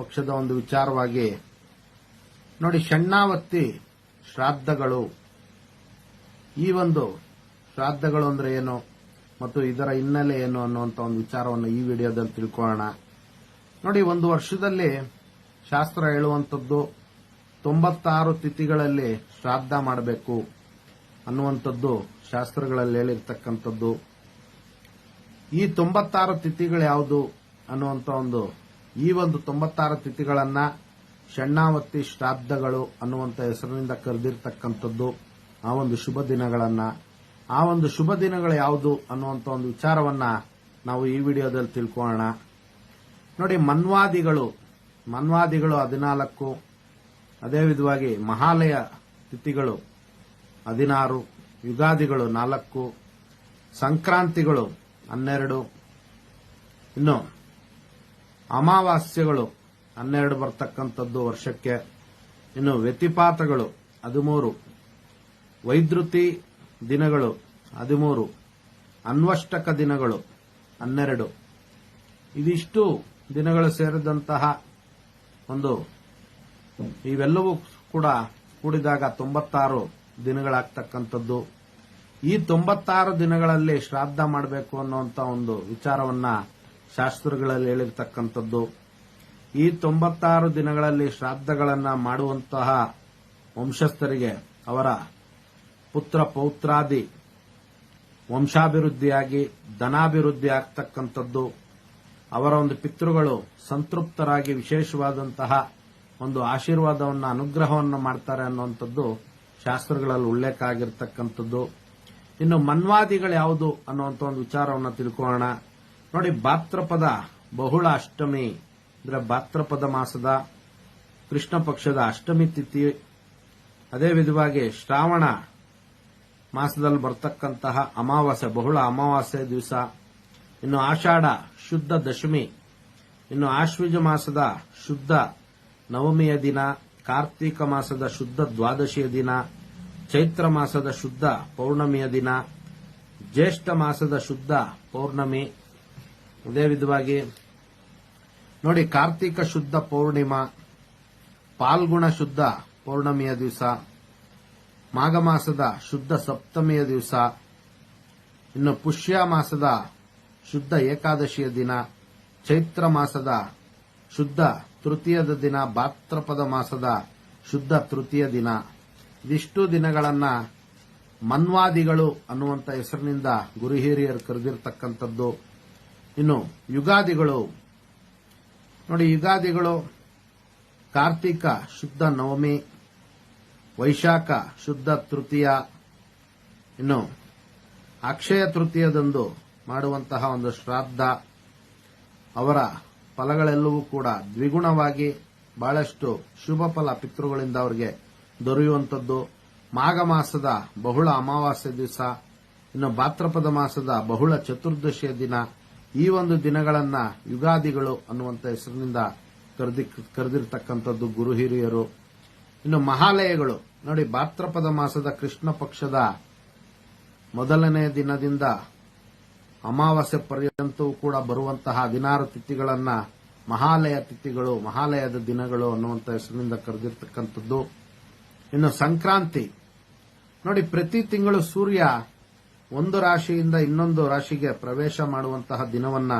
ಪಕ್ಷದ ಒಂದು ವಿಚಾರವಾಗಿ ನೋಡಿ, ಷಣ್ಣಾವತ್ತಿ ಶ್ರಾದ್ದಗಳು. ಈ ಒಂದು ಶ್ರಾದ್ದಗಳು ಅಂದ್ರೆ ಏನು ಮತ್ತು ಇದರ ಹಿನ್ನೆಲೆ ಏನು ಅನ್ನುವಂತ ಒಂದು ವಿಚಾರವನ್ನು ಈ ವಿಡಿಯೋದಲ್ಲಿ ತಿಳ್ಕೊಳ್ಳೋಣ. ನೋಡಿ, ಒಂದು ವರ್ಷದಲ್ಲಿ ಶಾಸ್ತ್ರ ಹೇಳುವಂಥದ್ದು ತೊಂಬತ್ತಾರು ತಿಥಿಗಳಲ್ಲಿ ಶ್ರಾದ್ದ ಮಾಡಬೇಕು ಅನ್ನುವಂಥದ್ದು ಶಾಸ್ತ್ರಗಳಲ್ಲಿ ಹೇಳಿರ್ತಕ್ಕಂಥದ್ದು. ಈ ತೊಂಬತ್ತಾರು ತಿಥಿಗಳು ಯಾವುದು ಅನ್ನುವಂತ ಒಂದು ಈ ಒಂದು ತೊಂಬತ್ತಾರು ತಿಥಿಗಳನ್ನ ಷಣ್ಣಾವತಿ ಶ್ರಾದ್ದಗಳು ಅನ್ನುವಂತ ಹೆಸರಿನಿಂದ ಕರೆದಿರ್ತಕ್ಕಂಥದ್ದು ಆ ಒಂದು ಶುಭ ದಿನಗಳನ್ನ. ಆ ಒಂದು ಶುಭ ದಿನಗಳು ಯಾವುದು ಅನ್ನುವಂತ ಒಂದು ವಿಚಾರವನ್ನ ನಾವು ಈ ವಿಡಿಯೋದಲ್ಲಿ ತಿಳ್ಕೊಳ್ಳೋಣ. ನೋಡಿ, ಮನ್ವಾದಿಗಳು ಮನ್ವಾದಿಗಳು ಹದಿನಾಲ್ಕು, ಅದೇ ವಿಧವಾಗಿ ಮಹಾಲಯ ತಿಥಿಗಳು ಹದಿನಾರು, ಯುಗಾದಿಗಳು ನಾಲ್ಕು, ಸಂಕ್ರಾಂತಿಗಳು ಹನ್ನೆರಡು, ಇನ್ನು ಅಮಾವಾಸ್ಯಗಳು ಹನ್ನೆರಡು ಬರ್ತಕ್ಕಂಥದ್ದು ವರ್ಷಕ್ಕೆ. ಇನ್ನು ವ್ಯತಿಪಾತಗಳು ಹದಿಮೂರು. ವೈದ್ಯುತಿ ದಿನಗಳು ಹದಿಮೂರು. ಅನ್ವಷ್ಟಕ ದಿನಗಳು ಹನ್ನೆರಡು. ಇದಿಷ್ಟು ದಿನಗಳು ಸೇರಿದಂತಹ ಒಂದು ಇವೆಲ್ಲವೂ ಕೂಡ ಕೂಡಿದಾಗ ತೊಂಬತ್ತಾರು ದಿನಗಳಾಗ್ತಕ್ಕಂಥದ್ದು. ಈ ತೊಂಬತ್ತಾರು ದಿನಗಳಲ್ಲಿ ಶ್ರಾದ್ದ ಮಾಡಬೇಕು ಅನ್ನುವಂತ ಒಂದು ವಿಚಾರವನ್ನ ಶಾಸ್ತ್ರಗಳಲ್ಲಿ ಹೇಳಿರ್ತಕ್ಕಂಥದ್ದು, ಈ ತೊಂಬತ್ತಾರು ದಿನಗಳಲ್ಲಿ ಶ್ರಾದ್ದಗಳನ್ನ ಮಾಡುವಂತಹ ವಂಶಸ್ಥರಿಗೆ ಅವರ ಪುತ್ರ ಪೌತ್ರಾದಿ ವಂಶಾಭಿವೃದ್ಧಿಯಾಗಿ, ಧನಾಭಿವೃದ್ಧಿ ಆಗ್ತಕ್ಕಂಥದ್ದು, ಅವರ ಒಂದು ಪಿತೃಗಳು ಸಂತೃಪ್ತರಾಗಿ ವಿಶೇಷವಾದಂತಹ ಒಂದು ಆಶೀರ್ವಾದವನ್ನು, ಅನುಗ್ರಹವನ್ನು ಮಾಡ್ತಾರೆ ಅನ್ನುವಂಥದ್ದು ಶಾಸ್ತ್ರಗಳಲ್ಲಿ ಉಲ್ಲೇಖ ಆಗಿರ್ತಕ್ಕಂಥದ್ದು. ಇನ್ನು ಮನ್ವಾದಿಗಳು ಯಾವುದು ಅನ್ನುವಂಥ ಒಂದು ವಿಚಾರವನ್ನು ತಿಳ್ಕೊಳ್ಳೋಣ. ನೋಡಿ, ಭಾತ್ರಪದ ಬಹುಳ ಅಷ್ಟಮಿ ಅಂದ್ರೆ ಭಾತ್ರಪದ ಮಾಸದ ಕೃಷ್ಣ ಪಕ್ಷದ ಅಷ್ಟಮಿ ತಿಥಿ, ಅದೇ ವಿಧವಾಗಿ ಶ್ರಾವಣ ಮಾಸದಲ್ಲಿ ಬರ್ತಕ್ಕಂತಹ ಅಮಾವಾಸ್ಯೆ, ಬಹುಳ ಅಮಾವಾಸ್ಯೆ ದಿವಸ, ಇನ್ನು ಆಷಾಢ ಶುದ್ಧ ದಶಮಿ, ಇನ್ನು ಆಶ್ವಿಜ ಮಾಸದ ಶುದ್ಧ ನವಮಿಯ ದಿನ, ಕಾರ್ತೀಕ ಮಾಸದ ಶುದ್ಧ ದ್ವಾದಶಿಯ ದಿನ, ಚೈತ್ರ ಮಾಸದ ಶುದ್ಧ ಪೌರ್ಣಮಿಯ ದಿನ, ಜ್ಯೇಷ್ಠ ಮಾಸದ ಶುದ್ಧ ಪೌರ್ಣಮಿ ಇದೇ ವಿಧವಾಗಿ. ನೋಡಿ, ಕಾರ್ತಿಕ ಶುದ್ಧ ಪೌರ್ಣಿಮಾ, ಪಾಲ್ಗುಣ ಶುದ್ಧ ಪೌರ್ಣಮಿಯ ದಿವಸ, ಮಾಘ ಮಾಸದ ಶುದ್ಧ ಸಪ್ತಮಿಯ ದಿವಸ, ಇನ್ನು ಪುಷ್ಯ ಮಾಸದ ಶುದ್ಧ ಏಕಾದಶಿಯ ದಿನ, ಚೈತ್ರ ಮಾಸದ ಶುದ್ಧ ತೃತೀಯದ ದಿನ ಭಾತ್ರಪದ ಮಾಸದ ಶುದ್ಧ ತೃತೀಯ ದಿನ. ಇದಿಷ್ಟು ದಿನಗಳನ್ನ ಮನ್ವಾದಿಗಳು ಅನ್ನುವಂಥ ಹೆಸರಿನಿಂದ ಗುರು ಹಿರಿಯರು ಕರೆದಿರ್ತಕ್ಕಂಥದ್ದು. ಇನ್ನು ಯುಗಾದಿಗಳು. ನೋಡಿ, ಯುಗಾದಿಗಳು ಕಾರ್ತಿಕ ಶುದ್ಧ ನವಮಿ, ವೈಶಾಖ ಶುದ್ಧ ತೃತೀಯ. ಇನ್ನು ಅಕ್ಷಯ ತೃತೀಯದಂದು ಮಾಡುವಂತಹ ಒಂದು ಶ್ರಾದ್ದ. ಅವರ ಫಲಗಳೆಲ್ಲವೂ ಕೂಡ ದ್ವಿಗುಣವಾಗಿ ಬಹಳಷ್ಟು ಶುಭ ಫಲ ಪಿತೃಗಳಿಂದ ಅವರಿಗೆ ದೊರೆಯುವಂಥದ್ದು. ಮಾಘ ಮಾಸದ ಬಹುಳ ಅಮಾವಾಸ್ಯ ದಿವಸ, ಇನ್ನು ಭಾದ್ರಪದ ಮಾಸದ ಬಹುಳ ಚತುರ್ದಶಿಯ ದಿನ. ಈ ಒಂದು ದಿನಗಳನ್ನ ಯುಗಾದಿಗಳು ಅನ್ನುವಂತ ಹೆಸರಿನಿಂದ ಕರೆದಿ, ಕರೆದಿರ್ತಕ್ಕಂಥದ್ದು ಗುರು ಹಿರಿಯರು, ಇನ್ನು ಮಹಾಲಯಗಳು. ನೋಡಿ ಭಾತ್ರಪದ ಮಾಸದ ಕೃಷ್ಣ ಪಕ್ಷದ ಮೊದಲನೇ ದಿನದಿಂದ ಅಮಾವಾಸ್ಯೆ ಪರ್ಯಂತವೂ ಕೂಡ ಬರುವಂತಹ ಹದಿನಾರು ತಿಥಿಗಳನ್ನ ಮಹಾಲಯ ತಿಥಿಗಳು, ಮಹಾಲಯದ ದಿನಗಳು ಅನ್ನುವಂತ ಹೆಸರಿನಿಂದ ಕರೆದಿರ್ತಕ್ಕಂಥದ್ದು. ಇನ್ನು ಸಂಕ್ರಾಂತಿ. ನೋಡಿ, ಪ್ರತಿ ತಿಂಗಳು ಸೂರ್ಯ ಒಂದು ರಾಶಿಯಿಂದ ಇನ್ನೊಂದು ರಾಶಿಗೆ ಪ್ರವೇಶ ಮಾಡುವಂತಹ ದಿನವನ್ನ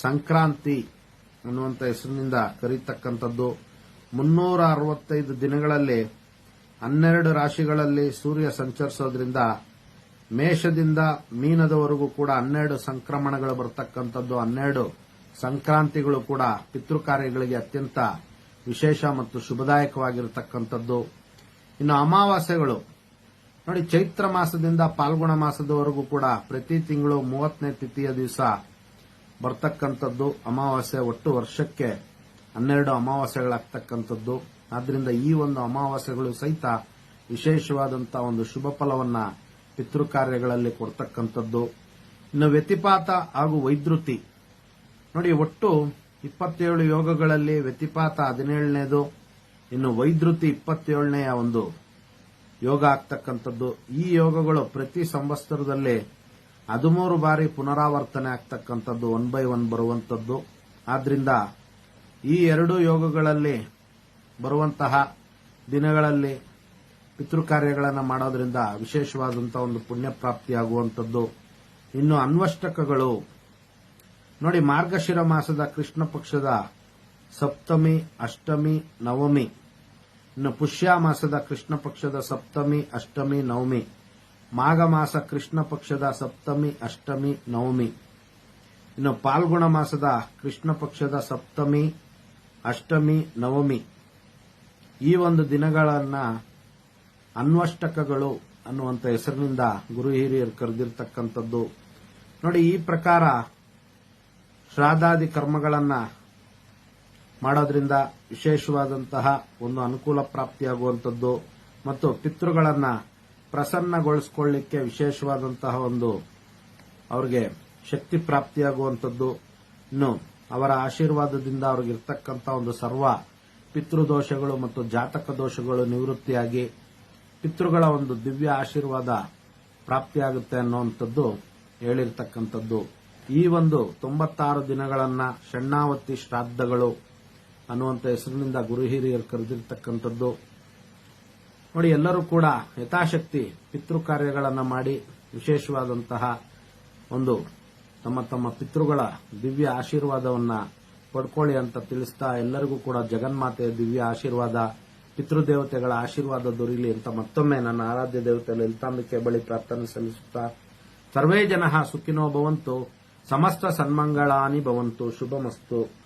ಸಂಕ್ರಾಂತಿ ಅನ್ನುವಂತ ಹೆಸರಿನಿಂದ ಕರೀತಕ್ಕಂಥದ್ದು. ಮುನ್ನೂರ ಅರವತ್ತೈದು ದಿನಗಳಲ್ಲಿ ಹನ್ನೆರಡು ರಾಶಿಗಳಲ್ಲಿ ಸೂರ್ಯ ಸಂಚರಿಸೋದ್ರಿಂದ ಮೇಷದಿಂದ ಮೀನದವರೆಗೂ ಕೂಡ ಹನ್ನೆರಡು ಸಂಕ್ರಮಣಗಳು ಬರತಕ್ಕಂಥದ್ದು. ಹನ್ನೆರಡು ಸಂಕ್ರಾಂತಿಗಳು ಕೂಡ ಪಿತೃ ಕಾರ್ಯಗಳಿಗೆ ಅತ್ಯಂತ ವಿಶೇಷ ಮತ್ತು ಶುಭದಾಯಕವಾಗಿರತಕ್ಕಂಥದ್ದು. ಇನ್ನು ಅಮಾವಾಸ್ಯೆಗಳು ನೋಡಿ, ಚೈತ್ರ ಮಾಸದಿಂದ ಪಾಲ್ಗುಣ ಮಾಸದವರೆಗೂ ಕೂಡ ಪ್ರತಿ ತಿಂಗಳು ಮೂವತ್ತನೇ ತಿಥಿಯ ದಿವಸ ಬರ್ತಕ್ಕಂಥದ್ದು ಅಮಾವಾಸ್ಯೆ, ಒಟ್ಟು ವರ್ಷಕ್ಕೆ ಹನ್ನೆರಡು ಅಮಾವಾಸ್ಯೆಗಳಾಗ್ತಕ್ಕಂಥದ್ದು. ಆದ್ರಿಂದ ಈ ಒಂದು ಅಮಾವಾಸ್ಯೆಗಳು ಸಹಿತ ವಿಶೇಷವಾದಂತಹ ಒಂದು ಶುಭ ಫಲವನ್ನ ಪಿತೃ ಕಾರ್ಯಗಳಲ್ಲಿ ಕೊಡ್ತಕ್ಕಂಥದ್ದು. ಇನ್ನು ವ್ಯತಿಪಾತ ಹಾಗೂ ವೈದೃತಿ ನೋಡಿ, ಒಟ್ಟು ಇಪ್ಪತ್ತೇಳು ಯೋಗಗಳಲ್ಲಿ ವ್ಯತಿಪಾತ ಹದಿನೇಳನೇದು. ಇನ್ನು ವೈದೃತಿ ಇಪ್ಪತ್ತೇಳನೆಯ ಒಂದು ಯೋಗ ಆಗ್ತಕ್ಕಂಥದ್ದು. ಈ ಯೋಗಗಳು ಪ್ರತಿ ಸಂವತ್ಸರದಲ್ಲಿ ಹದಿಮೂರು ಬಾರಿ ಪುನರಾವರ್ತನೆ ಆಗ್ತಕ್ಕಂಥದ್ದು ಒನ್ ಬೈ ಒನ್ ಬರುವಂತದ್ದು ಆದ್ರಿಂದ ಈ ಎರಡು ಯೋಗಗಳಲ್ಲಿ ಬರುವಂತಹ ದಿನಗಳಲ್ಲಿ ಪಿತೃಕಾರ್ಯಗಳನ್ನು ಮಾಡೋದ್ರಿಂದ ವಿಶೇಷವಾದಂತಹ ಒಂದು ಪುಣ್ಯ ಪ್ರಾಪ್ತಿಯಾಗುವಂಥದ್ದು ಇನ್ನು ಅನ್ವಷ್ಟಕಗಳು. ನೋಡಿ, ಮಾರ್ಗಶಿರ ಮಾಸದ ಕೃಷ್ಣ ಪಕ್ಷದ ಸಪ್ತಮಿ, ಅಷ್ಟಮಿ, ನವಮಿ. ಇನ್ನು ಪುಷ್ಯ ಮಾಸದ ಕೃಷ್ಣ ಪಕ್ಷದ ಸಪ್ತಮಿ, ಅಷ್ಟಮಿ, ನವಮಿ. ಮಾಘ ಮಾಸ ಕೃಷ್ಣ ಪಕ್ಷದ ಸಪ್ತಮಿ, ಅಷ್ಟಮಿ, ನವಮಿ. ಇನ್ನು ಪಾಲ್ಗುಣ ಮಾಸದ ಕೃಷ್ಣ ಪಕ್ಷದ ಸಪ್ತಮಿ, ಅಷ್ಟಮಿ, ನವಮಿ. ಈ ಒಂದು ದಿನಗಳನ್ನ ಅನ್ವಷ್ಟಕಗಳು ಅನ್ನುವಂಥ ಹೆಸರಿನಿಂದ ಗುರು ಹಿರಿಯರು ಕರೆದಿರ್ತಕ್ಕಂಥದ್ದು. ನೋಡಿ, ಈ ಪ್ರಕಾರ ಶ್ರಾದಾದಿ ಕರ್ಮಗಳನ್ನ ಮಾಡೋದ್ರಿಂದ ವಿಶೇಷವಾದಂತಹ ಒಂದು ಅನುಕೂಲ ಪ್ರಾಪ್ತಿಯಾಗುವಂಥದ್ದು ಮತ್ತು ಪಿತೃಗಳನ್ನ ಪ್ರಸನ್ನಗೊಳಿಸಿಕೊಳ್ಳಿಕ್ಕೆ ವಿಶೇಷವಾದಂತಹ ಒಂದು ಅವರಿಗೆ ಶಕ್ತಿ ಪ್ರಾಪ್ತಿಯಾಗುವಂಥದ್ದು. ಇನ್ನು ಅವರ ಆಶೀರ್ವಾದದಿಂದ ಅವ್ರಿಗಿರ್ತಕ್ಕಂಥ ಒಂದು ಸರ್ವ ಪಿತೃದೋಷಗಳು ಮತ್ತು ಜಾತಕ ದೋಷಗಳು ನಿವೃತ್ತಿಯಾಗಿ ಪಿತೃಗಳ ಒಂದು ದಿವ್ಯ ಆಶೀರ್ವಾದ ಪ್ರಾಪ್ತಿಯಾಗುತ್ತೆ ಅನ್ನುವಂಥದ್ದು ಹೇಳಿರ್ತಕ್ಕಂಥದ್ದು. ಈ ಒಂದು ತೊಂಬತ್ತಾರು ದಿನಗಳನ್ನ ಷಣ್ಣಾವತಿ ಶ್ರಾದ್ದಗಳು ಅನ್ನುವಂಥ ಹೆಸರಿನಿಂದ ಗುರು ಹಿರಿಯರು ಕರೆದಿರ್ತಕ್ಕಂಥದ್ದು. ನೋಡಿ, ಎಲ್ಲರೂ ಕೂಡ ಯಥಾಶಕ್ತಿ, ಪಿತೃ ಕಾರ್ಯಗಳನ್ನು ಮಾಡಿ ವಿಶೇಷವಾದಂತಹ ಒಂದು ತಮ್ಮ ತಮ್ಮ ಪಿತೃಗಳ ದಿವ್ಯ ಆಶೀರ್ವಾದವನ್ನು ಪಡ್ಕೊಳ್ಳಿ ಅಂತ ತಿಳಿಸ್ತಾ ಎಲ್ಲರಿಗೂ ಕೂಡ ಜಗನ್ಮಾತೆಯ ದಿವ್ಯ ಆಶೀರ್ವಾದ, ಪಿತೃದೇವತೆಗಳ ಆಶೀರ್ವಾದ ದೊರೀಲಿ ಅಂತ ಮತ್ತೊಮ್ಮೆ ನನ್ನ ಆರಾಧ್ಯ ದೇವತೆ ಲಲಿತಾಂಬಿಕೆ ಬಳಿ ಪ್ರಾರ್ಥನೆ ಸಲ್ಲಿಸುತ್ತಾ, ಸರ್ವೇ ಜನ ಸುಖಿನೋ ಭವಂತು, ಸಮಸ್ತ ಸನ್ಮಂಗಳಾನಿ ಭವಂತು, ಶುಭಮಸ್ತು.